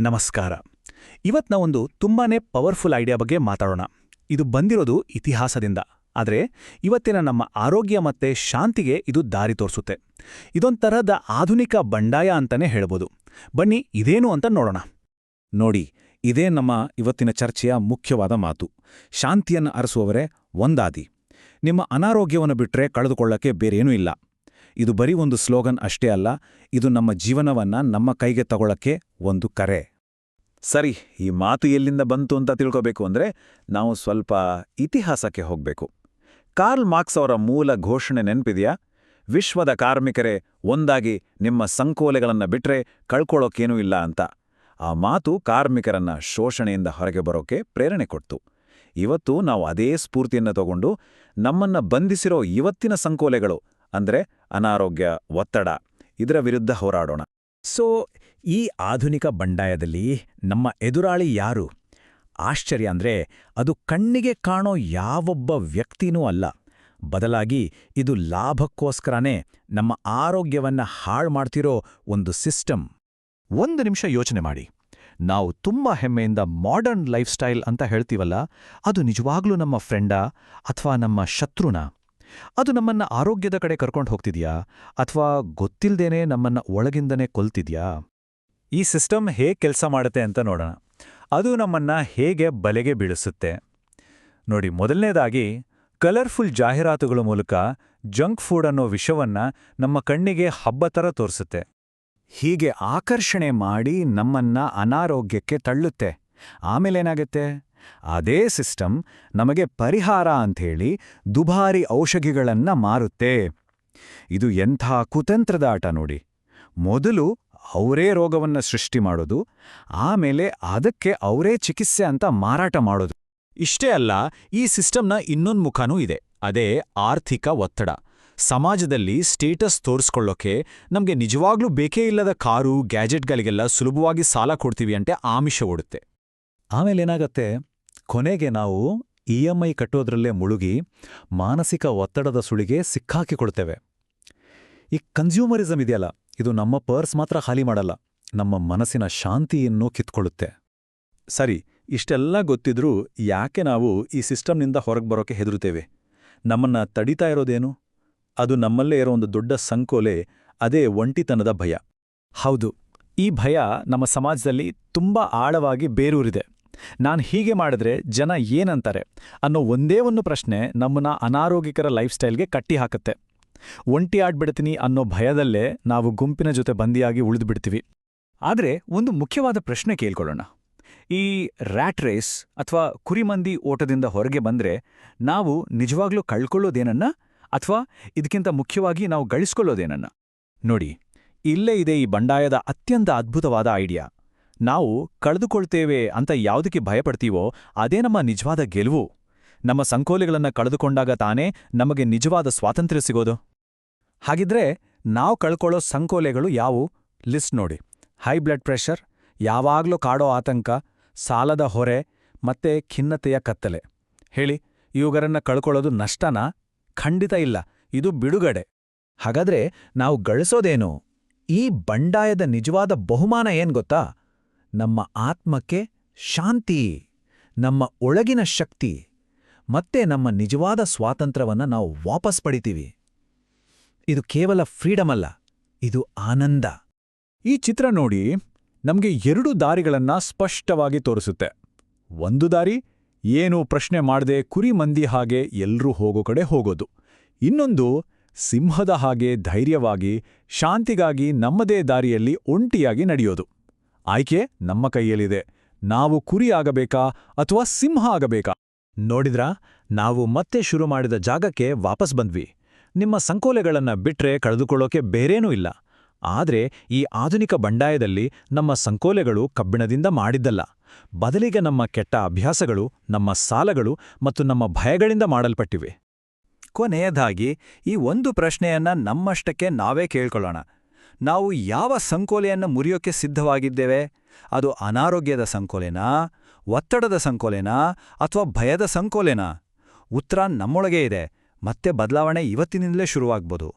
ನಮಸ್ಕಾರ. ಇವತ್ತು ನಾವೊಂದು ತುಂಬಾನೇ ಪವರ್ಫುಲ್ ಐಡಿಯಾ ಬಗ್ಗೆ ಮಾತಾಡೋಣ. ಇದು ಬಂದಿರೋದು ಇತಿಹಾಸದಿಂದ. ಆದರೆ, ಇವತ್ತಿನ ನಮ್ಮ ಆರೋಗ್ಯ ಮತ್ತೆ ಶಾಂತಿಗೆ ಇದು ದಾರಿ ತೋರಿಸುತ್ತೆ. ಇದೊಂಥರದ ಆಧುನಿಕ ಬಂಡಾಯ ಅಂತಲೇ ಹೇಳ್ಬೋದು. ಬನ್ನಿ, ಇದೇನು ಅಂತ ನೋಡೋಣ. ನೋಡಿ, ಇದೇ ನಮ್ಮ ಇವತ್ತಿನ ಚರ್ಚೆಯ ಮುಖ್ಯವಾದ ಮಾತು. ಶಾಂತಿಯನ್ನು ಅರಸುವವರೇ ಒಂದಾದಿ. ನಿಮ್ಮ ಅನಾರೋಗ್ಯವನ್ನು ಬಿಟ್ರೆ ಕಳೆದುಕೊಳ್ಳಕ್ಕೆ ಬೇರೇನೂ ಇಲ್ಲ. ಇದು ಬರೀ ಒಂದು ಸ್ಲೋಗನ್ ಅಷ್ಟೇ ಅಲ್ಲ, ಇದು ನಮ್ಮ ಜೀವನವನ್ನ ನಮ್ಮ ಕೈಗೆ ತಗೊಳ್ಳಕ್ಕೆ ಒಂದು ಕರೆ. ಸರಿ, ಈ ಮಾತು ಎಲ್ಲಿಂದ ಬಂತು ಅಂತ ತಿಳ್ಕೋಬೇಕು ಅಂದ್ರೆ ನಾವು ಸ್ವಲ್ಪ ಇತಿಹಾಸಕ್ಕೆ ಹೋಗಬೇಕು. ಕಾರ್ಲ್ ಮಾರ್ಕ್ಸ್ ಅವರ ಮೂಲ ಘೋಷಣೆ ನೆನಪಿದೆಯಾ? ವಿಶ್ವದ ಕಾರ್ಮಿಕರೇ ಒಂದಾಗಿ ನಿಮ್ಮ ಸಂಕೋಲೆಗಳನ್ನು ಬಿಟ್ರೆ ಕಳ್ಕೊಳ್ಳೋಕೇನೂ ಇಲ್ಲ ಅಂತ. ಆ ಮಾತು ಕಾರ್ಮಿಕರನ್ನ ಶೋಷಣೆಯಿಂದ ಹೊರಗೆ ಬರೋಕೆ ಪ್ರೇರಣೆ ಕೊಡ್ತು. ಇವತ್ತು ನಾವು ಅದೇ ಸ್ಫೂರ್ತಿಯನ್ನ ತಗೊಂಡು ನಮ್ಮನ್ನ ಬಂಧಿಸಿರೋ ಇವತ್ತಿನ ಸಂಕೋಲೆಗಳು ಅಂದ್ರೆ ಅನಾರೋಗ್ಯ, ಒತ್ತಡ ಇದರ ವಿರುದ್ಧ ಹೋರಾಡೋಣ. ಸೊ ಈ ಆಧುನಿಕ ಬಂಡಾಯದಲ್ಲಿ ನಮ್ಮ ಎದುರಾಳಿ ಯಾರು? ಆಶ್ಚರ್ಯ ಅಂದ್ರೆ ಅದು ಕಣ್ಣಿಗೆ ಕಾಣೋ ಯಾವೊಬ್ಬ ವ್ಯಕ್ತಿನೂ ಅಲ್ಲ. ಬದಲಾಗಿ ಇದು ಲಾಭಕ್ಕೋಸ್ಕರನೇ ನಮ್ಮ ಆರೋಗ್ಯವನ್ನ ಹಾಳು ಮಾಡ್ತಿರೋ ಒಂದು ಸಿಸ್ಟಮ್. ಒಂದು ನಿಮಿಷ ಯೋಚನೆ ಮಾಡಿ. ನಾವು ತುಂಬಾ ಹೆಮ್ಮೆಯಿಂದ ಮಾಡರ್ನ್ ಲೈಫ್ ಸ್ಟೈಲ್ ಅಂತ ಹೇಳ್ತೀವಲ್ಲ, ಅದು ನಿಜವಾಗ್ಲೂ ನಮ್ಮ ಫ್ರೆಂಡಾ ಅಥವಾ ನಮ್ಮ ಶತ್ರುನಾ? ಅದು ನಮ್ಮನ್ನ ಆರೋಗ್ಯದ ಕಡೆ ಕರ್ಕೊಂಡು ಹೋಗ್ತಿದ್ಯಾ? ಅಥವಾ ಗೊತ್ತಿಲ್ದೇನೆ ನಮ್ಮನ್ನ ಒಳಗಿಂದನೇ ಕೊಲ್ತಿದ್ಯಾ? ಈ ಸಿಸ್ಟಮ್ ಹೇಗೆ ಕೆಲಸ ಮಾಡುತ್ತೆ ಅಂತ ನೋಡೋಣ. ಅದು ನಮ್ಮನ್ನ ಹೇಗೆ ಬಲೆಗೆ ಬೀಳಿಸುತ್ತೆ. ನೋಡಿ, ಮೊದಲನೇದಾಗಿ, ಕಲರ್ಫುಲ್ ಜಾಹೀರಾತುಗಳ ಮೂಲಕ ಜಂಕ್ ಫುಡ್ ಅನ್ನೋ ವಿಷವನ್ನ ನಮ್ಮ ಕಣ್ಣಿಗೆ ಹಬ್ಬ ಥರ ತೋರಿಸುತ್ತೆ. ಹೀಗೆ ಆಕರ್ಷಣೆ ಮಾಡಿ ನಮ್ಮನ್ನ ಅನಾರೋಗ್ಯಕ್ಕೆ ತಳ್ಳುತ್ತೆ. ಆಮೇಲೇನಾಗತ್ತೆ? ಅದೇ ಸಿಸ್ಟಮ್ ನಮಗೆ ಪರಿಹಾರ ಅಂಥೇಳಿ ದುಬಾರಿ ಔಷಧಿಗಳನ್ನ ಮಾರುತ್ತೆ. ಇದು ಎಂಥ ಕುತಂತ್ರದ ಆಟ ನೋಡಿ. ಮೊದಲು ಅವರೇ ರೋಗವನ್ನ ಸೃಷ್ಟಿ ಮಾಡೋದು, ಆಮೇಲೆ ಅದಕ್ಕೆ ಅವರೇ ಚಿಕಿತ್ಸೆ ಅಂತ ಮಾರಾಟ ಮಾಡೋದು. ಇಷ್ಟೇ ಅಲ್ಲ, ಈ ಸಿಸ್ಟಮ್ನ ಇನ್ನೊಂದು ಮುಖನೂ ಇದೆ, ಅದೇ ಆರ್ಥಿಕ ಒತ್ತಡ. ಸಮಾಜದಲ್ಲಿ ಸ್ಟೇಟಸ್ ತೋರಿಸ್ಕೊಳ್ಳೋಕೆ ನಮಗೆ ನಿಜವಾಗ್ಲೂ ಬೇಕೇ ಇಲ್ಲದ ಕಾರು, ಗ್ಯಾಜೆಟ್ಗಳಿಗೆಲ್ಲ ಸುಲಭವಾಗಿ ಸಾಲ ಕೊಡ್ತೀವಿ ಅಂತೆ ಆಮಿಷ ಓಡುತ್ತೆ. ಆಮೇಲೇನಾಗತ್ತೆ ಕೊನೆಗೆ ನಾವು ಇ ಎಂ ಐ ಕಟ್ಟೋದ್ರಲ್ಲೇ ಮುಳುಗಿ ಮಾನಸಿಕ ಒತ್ತಡದ ಸುಳಿಗೆ ಸಿಕ್ಕಾಕಿಕೊಳ್ತೇವೆ ಈ ಕನ್ಸ್ಯೂಮರಿಸಮ್ ಇದೆಯಲ್ಲ, ಇದು ನಮ್ಮ ಪರ್ಸ್ ಮಾತ್ರ ಖಾಲಿ ಮಾಡಲ್ಲ, ನಮ್ಮ ಮನಸ್ಸಿನ ಶಾಂತಿಯನ್ನು ಕಿತ್ಕೊಳ್ಳುತ್ತೆ. ಸರಿ, ಇಷ್ಟೆಲ್ಲ ಗೊತ್ತಿದ್ರೂ ಯಾಕೆ ನಾವು ಈ ಸಿಸ್ಟಮ್ನಿಂದ ಹೊರಗೆ ಬರೋಕೆ ಹೆದರುತ್ತೇವೆ? ನಮ್ಮನ್ನ ತಡಿತಾ ಇರೋದೇನು? ಅದು ನಮ್ಮಲ್ಲೇ ಇರೋ ಒಂದು ದೊಡ್ಡ ಸಂಕೋಲೆ, ಅದೇ ಒಂಟಿತನದ ಭಯ. ಹೌದು, ಈ ಭಯ ನಮ್ಮ ಸಮಾಜದಲ್ಲಿ ತುಂಬ ಆಳವಾಗಿ ಬೇರೂರಿದೆ. ನಾನ್ ಹೀಗೆ ಮಾಡಿದ್ರೆ ಜನ ಏನಂತಾರೆ ಅನ್ನೋ ಒಂದೇ ಒಂದು ಪ್ರಶ್ನೆ ನಮ್ಮನ್ನ ಅನಾರೋಗ್ಯಕರ ಲೈಫ್ ಸ್ಟೈಲ್ಗೆ ಕಟ್ಟಿ ಹಾಕತ್ತೆ. ಒಂಟಿ ಆಡ್ಬಿಡ್ತೀನಿ ಅನ್ನೋ ಭಯದಲ್ಲೇ ನಾವು ಗುಂಪಿನ ಜೊತೆ ಬಂದಿಯಾಗಿ ಉಳಿದುಬಿಡ್ತೀವಿ. ಆದ್ರೆ ಒಂದು ಮುಖ್ಯವಾದ ಪ್ರಶ್ನೆ ಕೇಳ್ಕೊಳ್ಳೋಣ. ಈ ರ್ಯಾಟ್ ರೇಸ್ ಅಥವಾ ಕುರಿಮಂದಿ ಓಟದಿಂದ ಹೊರಗೆ ಬಂದ್ರೆ ನಾವು ನಿಜವಾಗ್ಲೂ ಕಳ್ಕೊಳ್ಳೋದೇನನ್ನ ಅಥವಾ ಇದಕ್ಕಿಂತ ಮುಖ್ಯವಾಗಿ ನಾವು ಗಳಿಸ್ಕೊಳ್ಳೋದೇನನ್ನ? ನೋಡಿ, ಇಲ್ಲೇ ಇದೆ ಈ ಬಂಡಾಯದ ಅತ್ಯಂತ ಅದ್ಭುತವಾದ ಐಡಿಯಾ. ನಾವು ಕಳೆದುಕೊಳ್ತೇವೆ ಅಂತ ಯಾವುದಕ್ಕೆ ಭಯಪಡ್ತೀವೋ ಅದೇ ನಮ್ಮ ನಿಜವಾದ ಗೆಲುವು. ನಮ್ಮ ಸಂಕೋಲೆಗಳನ್ನು ಕಳೆದುಕೊಂಡಾಗ ತಾನೇ ನಮಗೆ ನಿಜವಾದ ಸ್ವಾತಂತ್ರ್ಯ ಸಿಗೋದು. ಹಾಗಿದ್ರೆ ನಾವು ಕಳ್ಕೊಳ್ಳೋ ಸಂಕೋಲೆಗಳು ಯಾವು ಲಿಸ್ಟ್ ನೋಡಿ. ಹೈ ಬ್ಲಡ್ ಪ್ರೆಷರ್ ಯಾವಾಗ್ಲೂ ಕಾಡೋ ಆತಂಕ, ಸಾಲದ ಹೊರೆ, ಮತ್ತೆ ಖಿನ್ನತೆಯ ಕತ್ತಲೆ. ಹೇಳಿ, ಇವುಗರನ್ನ ಕಳ್ಕೊಳ್ಳೋದು ನಷ್ಟನಾ? ಖಂಡಿತ ಇಲ್ಲ. ಇದು ಬಿಡುಗಡೆ. ಹಾಗಾದ್ರೆ ನಾವು ಗಳಿಸೋದೇನು? ಈ ಬಂಡಾಯದ ನಿಜವಾದ ಬಹುಮಾನ ಏನ್ ಗೊತ್ತಾ? ನಮ್ಮ ಆತ್ಮಕ್ಕೆ ಶಾಂತಿ, ನಮ್ಮ ಒಳಗಿನ ಶಕ್ತಿ, ಮತ್ತೆ ನಮ್ಮ ನಿಜವಾದ ಸ್ವಾತಂತ್ರ್ಯವನ್ನು ನಾವು ವಾಪಸ್ ಪಡಿತೀವಿ. ಇದು ಕೇವಲ ಫ್ರೀಡಮ್ ಅಲ್ಲ, ಇದು ಆನಂದ. ಈ ಚಿತ್ರ ನೋಡಿ ನಮಗೆ ಎರಡು ದಾರಿಗಳನ್ನು ಸ್ಪಷ್ಟವಾಗಿ ತೋರಿಸುತ್ತೆ. ಒಂದು ದಾರಿ, ಏನು ಪ್ರಶ್ನೆ ಮಾಡದೆ ಕುರಿ ಮಂದಿ ಹಾಗೆ ಎಲ್ಲರೂ ಹೋಗೋ ಕಡೆ ಹೋಗೋದು. ಇನ್ನೊಂದು, ಸಿಂಹದ ಹಾಗೆ ಧೈರ್ಯವಾಗಿ, ಶಾಂತಿಗಾಗಿ ನಮ್ಮದೇ ದಾರಿಯಲ್ಲಿ ಒಂಟಿಯಾಗಿ ನಡೆಯೋದು. ಆಯ್ಕೆ ನಮ್ಮ ಕೈಯಲ್ಲಿದೆ. ನಾವು ಕುರಿ ಆಗಬೇಕಾ ಅಥವಾ ಸಿಂಹ ಆಗಬೇಕಾ? ನೋಡಿದ್ರಾ? ನಾವು ಮತ್ತೆ ಶುರು ಮಾಡಿದ ಜಾಗಕ್ಕೆ ವಾಪಸ್ ಬಂದ್ವಿ. ನಿಮ್ಮ ಸಂಕೋಲೆಗಳನ್ನ ಬಿಟ್ರೆ ಕಳೆದುಕೊಳ್ಳೋಕೆ ಬೇರೇನೂ ಇಲ್ಲ. ಆದ್ರೆ ಈ ಆಧುನಿಕ ಬಂಡಾಯದಲ್ಲಿ ನಮ್ಮ ಸಂಕೋಲೆಗಳು ಕಬ್ಬಿಣದಿಂದ ಮಾಡಿದ್ದಲ್ಲ. ಬದಲಿಗೆ ನಮ್ಮ ಕೆಟ್ಟ ಅಭ್ಯಾಸಗಳು, ನಮ್ಮ ಸಾಲಗಳು ಮತ್ತು ನಮ್ಮ ಭಯಗಳಿಂದ ಮಾಡಲ್ಪಟ್ಟಿವೆ. ಕೊನೆಯದಾಗಿ, ಈ ಒಂದು ಪ್ರಶ್ನೆಯನ್ನ ನಮ್ಮಷ್ಟಕ್ಕೆ ನಾವೇ ಕೇಳ್ಕೊಳ್ಳೋಣ. ನಾವು ಯಾವ ಸಂಕೋಲೆಯನ್ನ ಮುರಿಯೋಕೆ ಸಿದ್ಧವಾಗಿದ್ದೇವೆ? ಅದು ಅನಾರೋಗ್ಯದ ಸಂಕೋಲೆನಾ? ಒತ್ತಡದ ಸಂಕೋಲೆನಾ? ಅಥವಾ ಭಯದ ಸಂಕೋಲೆನಾ? ಉತ್ತರ ನಮ್ಮೊಳಗೆ ಇದೆ. ಮತ್ತೆ ಬದಲಾವಣೆ ಇವತ್ತಿನಿಂದಲೇ ಶುರುವಾಗ್ಬೋದು.